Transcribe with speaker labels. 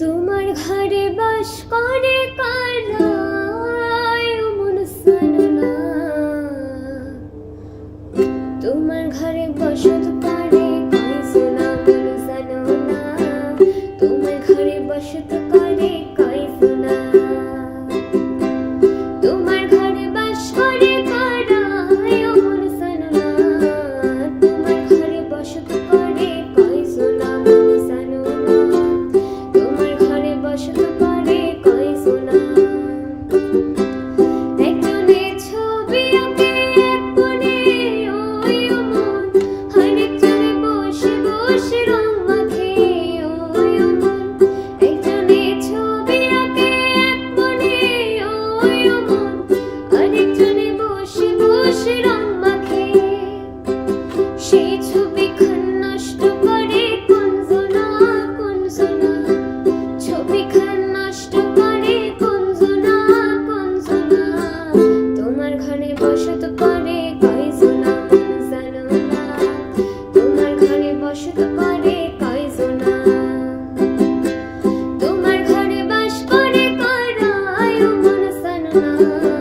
Speaker 1: তোমার ঘরে বাস করে কারা তোমার ঘরে বসত করে কই সোনা তোমার ঘরে বসত করে কই ঘরে বসত করে কয়জনা জানো না? তোমার ঘরে বসত করে কয়জনা তোমার ঘরে বাস করে করায় মন জানো না।